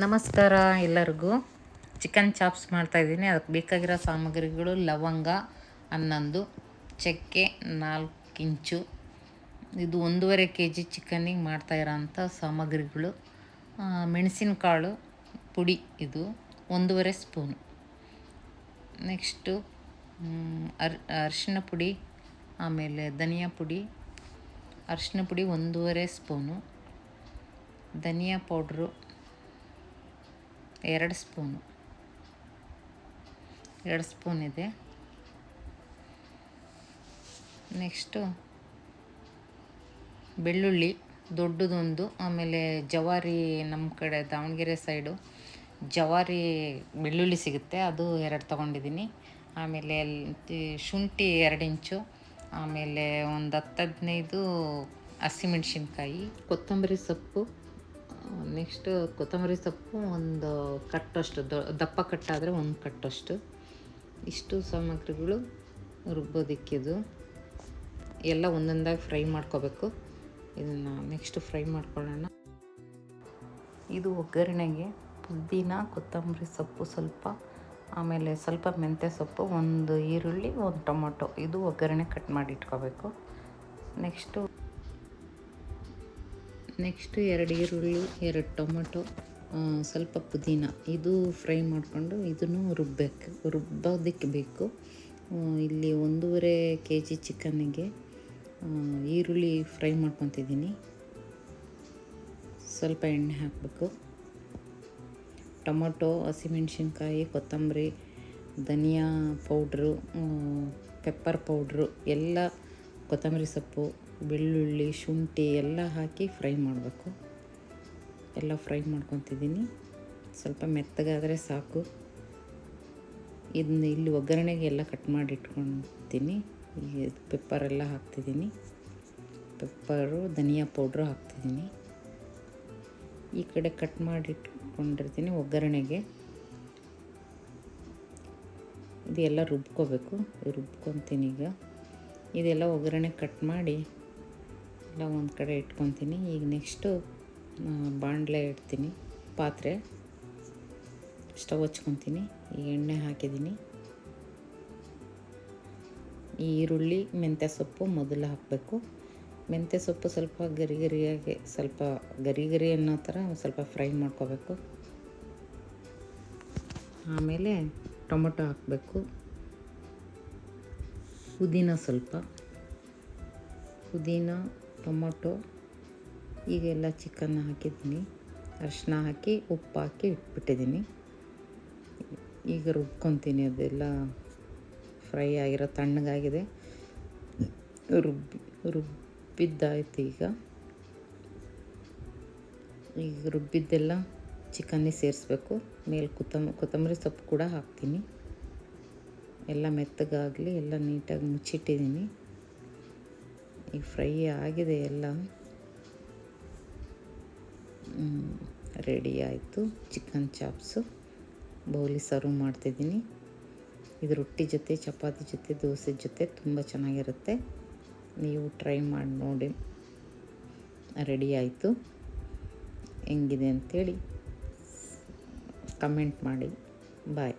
ನಮಸ್ಕಾರ ಎಲ್ಲರಿಗೂ. Chicken chops ಮಾಡ್ತಾಯಿದ್ದೀನಿ ಅದಕ್ಕೆ ಬೇಕಾಗಿರೋ ಸಾಮಗ್ರಿಗಳು ಲವಂಗ ಹನ್ನೊಂದು, ಚಕ್ಕೆ ನಾಲ್ಕು ಇಂಚು. ಇದು ಒಂದೂವರೆ ಕೆ ಜಿ ಚಿಕನ್ನಿಗೆ ಮಾಡ್ತಾಯಿರೋಂಥ ಸಾಮಗ್ರಿಗಳು. ಮೆಣಸಿನಕಾಳು ಪುಡಿ ಇದು, ಒಂದೂವರೆ ಸ್ಪೂನು. ನೆಕ್ಸ್ಟು ಅರ್, ಅರಿಶಿನ ಪುಡಿ, ಆಮೇಲೆ ಧನಿಯಾ ಪುಡಿ. ಅರಿಶಿನ ಪುಡಿ ಒಂದೂವರೆ ಸ್ಪೂನು. ಧನಿಯಾ ಪೌಡ್ರು ಎರಡು ಸ್ಪೂನು. ಎರಡು ಸ್ಪೂನ್ ಇದೆ. ನೆಕ್ಸ್ಟು ಬೆಳ್ಳುಳ್ಳಿ ದೊಡ್ಡದೊಂದು, ಆಮೇಲೆ ಜವಾರಿ ನಮ್ಮ ಕಡೆ ದಾವಣಗೆರೆ ಸೈಡು ಜವಾರಿ ಬೆಳ್ಳುಳ್ಳಿ ಸಿಗುತ್ತೆ, ಅದು ಎರಡು ತೊಗೊಂಡಿದ್ದೀನಿ. ಆಮೇಲೆ ಶುಂಠಿ ಎರಡು ಇಂಚು, ಆಮೇಲೆ ಒಂದು ಹತ್ತು ಹದಿನೈದು ಹಸಿಮೆಣ್ಸಿನ್ಕಾಯಿ, ಕೊತ್ತಂಬರಿ ಸೊಪ್ಪು ನೆಕ್ಸ್ಟ್ ಕೊತ್ತಂಬರಿ ಸೊಪ್ಪು ಒಂದು ಕಟ್ಟಷ್ಟು ದಪ್ಪ ಕಟ್ಟಾದರೆ ಒಂದು ಕಟ್ಟಷ್ಟು. ಇಷ್ಟು ಸಾಮಗ್ರಿಗಳು ರುಬ್ಬೋದಿಕ್ಕಿದು ಎಲ್ಲ ಒಂದೊಂದಾಗಿ ಫ್ರೈ ಮಾಡ್ಕೋಬೇಕು. ಇದನ್ನು ನೆಕ್ಸ್ಟ್ ಫ್ರೈ ಮಾಡ್ಕೊಳ್ಳೋಣ. ಇದು ಒಗ್ಗರಣೆಗೆ ಪುದೀನ, ಕೊತ್ತಂಬರಿ ಸೊಪ್ಪು ಸ್ವಲ್ಪ, ಆಮೇಲೆ ಸ್ವಲ್ಪ ಮೆಂತ್ಯ ಸೊಪ್ಪು, ಒಂದು ಈರುಳ್ಳಿ, ಒಂದು ಟೊಮೊಟೊ. ಇದು ಒಗ್ಗರಣೆ ಕಟ್ ಮಾಡಿ ಇಟ್ಕೋಬೇಕು. ನೆಕ್ಸ್ಟು ನೆಕ್ಸ್ಟು ಎರಡು ಈರುಳ್ಳಿ, ಎರಡು ಟೊಮೊಟೊ ಸ್ವಲ್ಪ ಪುದೀನ. ಇದು ಫ್ರೈ ಮಾಡಿಕೊಂಡು ಇದನ್ನು ರುಬ್ಬಬೇಕು ರುಬ್ಬೋದಕ್ಕೆ ಬೇಕು. ಇಲ್ಲಿ ಒಂದೂವರೆ ಕೆ ಜಿ ಚಿಕನ್ನಿಗೆ ಈರುಳ್ಳಿ ಫ್ರೈ ಮಾಡ್ಕೊತಿದ್ದೀನಿ. ಸ್ವಲ್ಪ ಎಣ್ಣೆ ಹಾಕಬೇಕು. ಟೊಮೊಟೊ, ಹಸಿಮೆಣ್ಸಿನ್ಕಾಯಿ, ಕೊತ್ತಂಬರಿ, ಧನಿಯಾ ಪೌಡ್ರು ಪೆಪ್ಪರ್ ಪೌಡ್ರು, ಎಲ್ಲ ಕೊತ್ತಂಬರಿ ಸೊಪ್ಪು, ಬೆಳ್ಳುಳ್ಳಿ, ಶುಂಠಿ ಎಲ್ಲ ಹಾಕಿ ಫ್ರೈ ಮಾಡಬೇಕು. ಎಲ್ಲ ಫ್ರೈ ಮಾಡ್ಕೊತಿದ್ದೀನಿ. ಸ್ವಲ್ಪ ಮೆತ್ತಗಾದರೆ ಸಾಕು. ಇದನ್ನ ಇಲ್ಲಿ ಒಗ್ಗರಣೆಗೆ ಎಲ್ಲ ಕಟ್ ಮಾಡಿ ಇಟ್ಕೊತೀನಿ. ಈ ಪೆಪ್ಪರೆಲ್ಲ ಹಾಕ್ತಿದ್ದೀನಿ. ಪೆಪ್ಪರು, ಧನಿಯಾ ಪೌಡ್ರು ಹಾಕ್ತಿದ್ದೀನಿ. ಈ ಕಡೆ ಕಟ್ ಮಾಡಿ ಇಟ್ಕೊಂಡಿರ್ತೀನಿ ಒಗ್ಗರಣೆಗೆ. ಇದೆಲ್ಲ ರುಬ್ಕೋಬೇಕು. ರುಬ್ಕೊತೀನಿ ಈಗ. ಇದೆಲ್ಲ ಒಗ್ಗರಣೆ ಕಟ್ ಮಾಡಿ ಎಲ್ಲ ಒಂದು ಕಡೆ ಇಟ್ಕೊತೀನಿ. ಈಗ ನೆಕ್ಸ್ಟು ಬಾಣಲೆ ಇಡ್ತೀನಿ. ಪಾತ್ರೆ ಸ್ಟವ್ ಹಚ್ಕೊತೀನಿ. ಈಗ ಎಣ್ಣೆ ಹಾಕಿದ್ದೀನಿ. ಈ ಈರುಳ್ಳಿ, ಮೆಂತ್ಯ ಸೊಪ್ಪು ಮೊದಲು ಹಾಕಬೇಕು. ಮೆಂತ್ಯ ಸೊಪ್ಪು ಸ್ವಲ್ಪ ಗರಿ ಗರಿಯಾಗಿ, ಸ್ವಲ್ಪ ಗರಿ ಗರಿ ಅನ್ನೋ ಥರ ಸ್ವಲ್ಪ ಫ್ರೈ ಮಾಡ್ಕೋಬೇಕು. ಆಮೇಲೆ ಟೊಮೊಟೊ ಹಾಕಬೇಕು. ಪುದೀನ ಸ್ವಲ್ಪ. ಪುದೀನ, ಟೊಮೊಟೊ, ಈಗೆಲ್ಲ ಚಿಕನ್ ಹಾಕಿದ್ದೀನಿ. ಅರಿಶಿನ ಹಾಕಿ, ಉಪ್ಪು ಹಾಕಿ ಇಟ್ಬಿಟ್ಟಿದ್ದೀನಿ. ಈಗ ರುಬ್ಕೊತೀನಿ, ಅದೆಲ್ಲ ಫ್ರೈ ಆಗಿರೋ ತಣ್ಣಗಾಗಿದೆ. ರುಬ್ಬಿ, ರುಬ್ಬಿದ್ದಾಯ್ತು ಈಗ. ಈಗ ರುಬ್ಬಿದ್ದೆಲ್ಲ ಚಿಕನ್ನೇ ಸೇರಿಸ್ಬೇಕು. ಮೇಲೆ ಕೊತ್ತಂಬ, ಕೊತ್ತಂಬರಿ ಸೊಪ್ಪು ಕೂಡ ಹಾಕ್ತೀನಿ. ಎಲ್ಲ ಮೆತ್ತಗಾಗಲಿ ಎಲ್ಲ ನೀಟಾಗಿ ಮುಚ್ಚಿಟ್ಟಿದ್ದೀನಿ. ಈಗ ಫ್ರೈ ಆಗಿದೆ ಎಲ್ಲ. ರೆಡಿ ಆಯಿತು. Chicken chops. ಬೌಲಿ ಸರ್ವ್ ಮಾಡ್ತಿದ್ದೀನಿ. ಇದು ರೊಟ್ಟಿ ಜೊತೆ, ಚಪಾತಿ ಜೊತೆ, ದೋಸೆ ಜೊತೆ ತುಂಬ ಚೆನ್ನಾಗಿರುತ್ತೆ. ನೀವು ಟ್ರೈ ಮಾಡಿ ನೋಡಿ. ರೆಡಿ ಆಯಿತು. ಹೆಂಗಿದೆ ಅಂಥೇಳಿ ಕಮೆಂಟ್ ಮಾಡಿ. ಬಾಯ್.